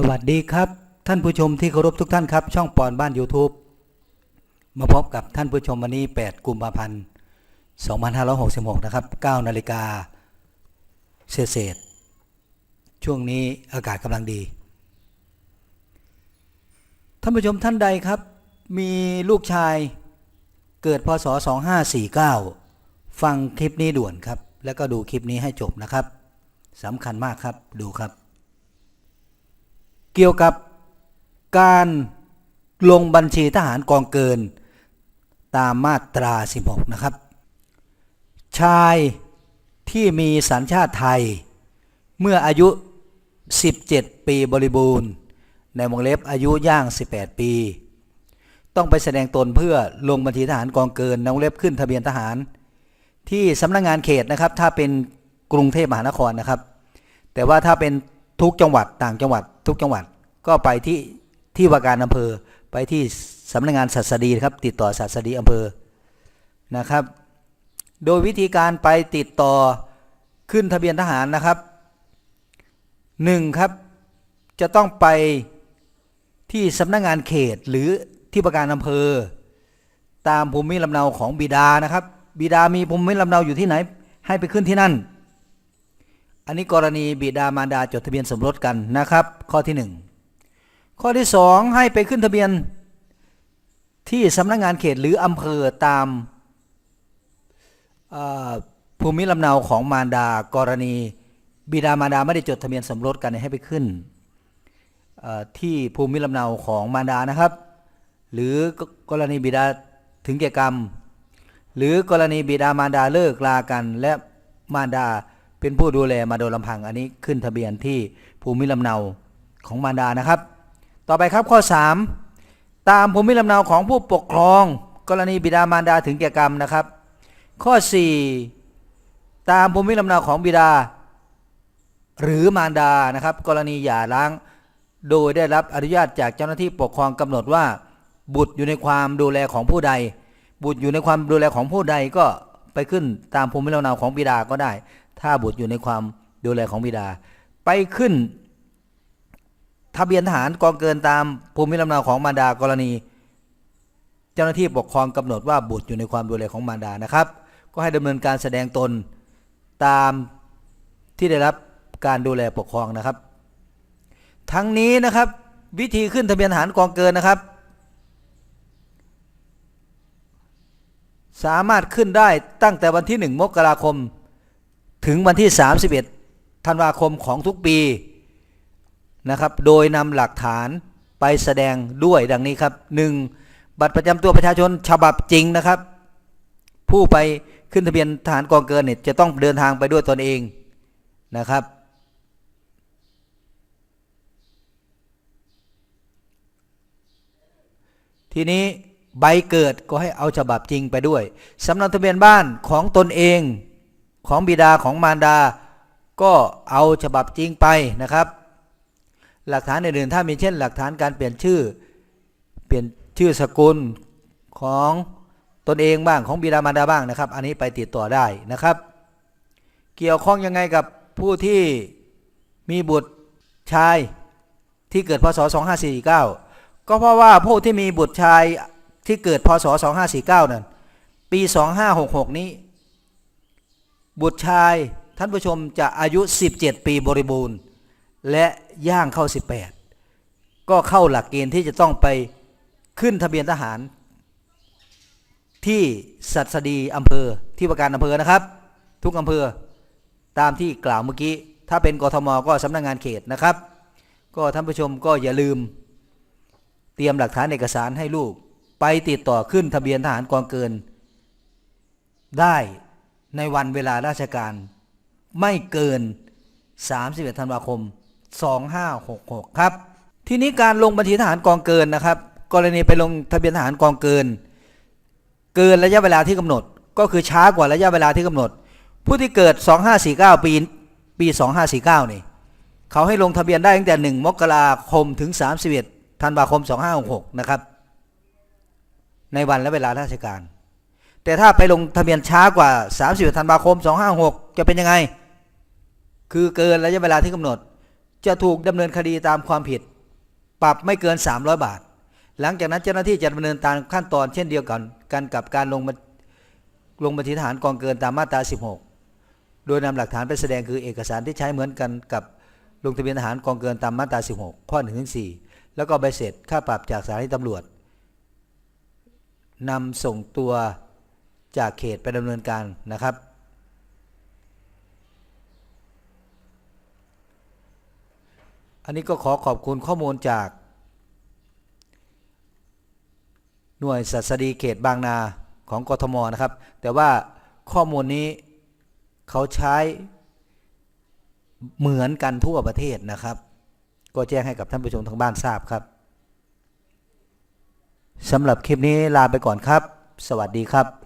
สวัสดีครับ ท่านผู้ชมที่เคารพทุกท่านครับ ช่องปอนบ้าน YouTube มาพบกับท่านผู้ชมวันนี้ 8 กุมภาพันธ์ 2566 นะครับ 9 นาฬิกาเศษเศษช่วงนี้อากาศกำลังดี ท่านผู้ชมท่านใดครับ มีลูกชายเกิดพศ 2549 ฟังคลิปนี้ด่วนครับ แล้วก็ดูคลิปนี้ให้จบนะครับสำคัญมากครับดูครับ เกี่ยวกับการลงบัญชีทหารกองเกิน ตามมาตรา 16 นะครับ ชายที่มีสัญชาติไทย เมื่ออายุ 17 ปีบริบูรณ์ ในวงเล็บอายุย่าง 18 ปี ต้องไปแสดงตนเพื่อลงบัญชีทหารกองเกินในวงเล็บขึ้นทะเบียนทหาร ที่สำนักงงานเขตนะครับ ถ้าเป็นกรุงเทพมหานครนะครับ แต่ว่าถ้าเป็นทุกจังหวัดต่างจังหวัด ทุกจังหวัดก็ไปที่ที่ว่าการอำเภอไปที่สำนักงานศัสดีครับ ติดต่อศัสดีอำเภอนะครับ โดยวิธีการไปติดต่อขึ้นทะเบียนทหารนะครับหนึ่งครับจะต้องไปที่สำนักงานเขตหรือที่ว่าการอำเภอ ตามภูมิลำเนาของบิดานะครับ บิดามีภูมิลำเนาอยู่ที่ไหน ให้ไปขึ้นที่นั่น อันนี้กรณีบิดามารดาจดทะเบียนสมรสกันนะครับ ข้อที่หนึ่งข้อที่สองให้ไปขึ้นทะเบียนที่สำนักงานเขตหรืออำเภอตามภูมิลำเนาของมารดา กรณีบิดามารดาไม่ได้จดทะเบียนสมรสกันให้ไปขึ้นที่ภูมิลำเนาของมารดานะครับ หรือกรณีบิดาถึงแก่กรรม หรือกรณีบิดามารดาเลิกลากันและมารดา เป็นผู้ดูแลมาโดยลำพังอันนี้ขึ้นทะเบียนที่ภูมิลำเนาของมารดานะครับ ต่อไปครับข้อ 3 ตามภูมิลำเนาของผู้ปกครอง กรณีบิดามารดาถึงแก่กรรมนะครับ ข้อ 4 ตามภูมิลำเนาของบิดา หรือมารดานะครับ กรณีหย่าร้างโดยได้รับอนุญาตจากเจ้าหน้าที่ปกครองกำหนดว่า บุตรอยู่ในความดูแลของผู้ใด บุตรอยู่ในความดูแลของผู้ใดก็ไปขึ้นตามภูมิลำเนาของบิดาก็ได้ ถ้าบุตรอยู่ในความดูแลของบิดา ไปขึ้น ทะเบียนทหารกองเกินตามภูมิลำเนาของมารดากรณี เจ้าหน้าที่ปกครองกำหนดว่าบุตรอยู่ในความดูแลของมารดานะครับ ก็ให้ดำเนินการแสดงตนตามที่ได้รับการดูแลปกครองนะครับ ทั้งนี้นะครับวิธีขึ้นทะเบียนทหารกองเกินนะครับ สามารถขึ้นได้ตั้งแต่วันที่ 1 มกราคม ถึงวันที่ 31 ธันวาคมของทุกปีนะครับ โดยนำหลักฐานไปแสดงด้วยดังนี้ครับ 1. บัตรประจำตัวประชาชนฉบับจริงนะครับ ผู้ไปขึ้นทะเบียนทหารกองเกินเนี่ยจะต้องเดินทางไปด้วยตนเองนะครับ ทีนี้ใบเกิดก็ให้เอาฉบับจริงไปด้วยสำเนาทะเบียนบ้านของตนเอง ของบิดาของมารดา ก็เอาฉบับจริงไปนะครับ หลักฐานอื่นๆถ้ามีเช่น หลักฐานการเปลี่ยนชื่อ เปลี่ยนชื่อสกุลของตนเองบ้างของบิดามารดาบ้างนะครับ อันนี้ไปติดต่อได้นะครับ เกี่ยวข้องยังไงกับผู้ที่มีบุตรชายที่เกิดพศ 2549 ก็เพราะว่าผู้ที่มีบุตรชายที่เกิดพศ 2549 นั้นปี 2566 นี้ บุตรชายท่านผู้ชมจะอายุ 17 ปีบริบูรณ์ และย่างเข้า 18 ก็เข้าหลักเกณฑ์ที่จะต้องไปขึ้นทะเบียนทหาร ที่สัตสดีอำเภอที่ว่าการอำเภอนะครับ ทุกอำเภอตามที่กล่าวเมื่อกี้ ถ้าเป็นกทมก็สำนักงงานเขตนะครับ ก็ท่านผู้ชมก็อย่าลืม เตรียมหลักฐานเอกสารให้ลูก ไปติดต่อขึ้นทะเบียนทหารกองเกินได้ ในวันเวลาราชการ ไม่เกิน 31 ธันวาคม 2566 ครับ ทีนี้การลงบัญชีทหารกองเกินนะครับ กรณีไปลงทะเบียนทหารกองเกิน เกินระยะเวลาที่กำหนด ก็คือช้ากว่าระยะเวลาที่กำหนด ผู้ที่เกิด 2549 ปีปี 2549 นี่เขาให้ลงทะเบียนได้ตั้งแต่ 1 มกราคมถึง 31 ธันวาคม 2566 นะครับ ในวันและเวลาราชการ แต่ถ้าไปลงทะเบียนช้ากว่า31ธันวาคม 256 จะเป็นยังไง คือเกินระยะเวลาที่กำหนด จะถูกดำเนินคดีตามความผิด ปรับไม่เกิน 300 บาท หลังจากนั้นเจ้าหน้าที่จะดำเนินตามขั้นตอนเช่นเดียวกันกันกับการลงบัญลงบัญชีทหารกองเกินตามมาตรา 16 โดยนำหลักฐานไปแสดงคือเอกสารที่ใช้เหมือนกันกับลงทะเบียนทหารกองเกินตามมาตรา 16 ข้อ1ถึง4แล้วก็ใบเสร็จค่าปรับจากสถานีตำรวจนำส่งตัว จากเขตไปดำเนินการนะครับ อันนี้ก็ขอขอบคุณข้อมูลจาก หน่วยสัสดีเขตบางนาของกทมนะครับ แต่ว่าข้อมูลนี้เขาใช้เหมือนกันทั่วประเทศนะครับ ก็แจ้งให้กับท่านผู้ชมทางบ้านทราบครับสำหรับคลิปนี้ลาไปก่อนครับ สวัสดีครับ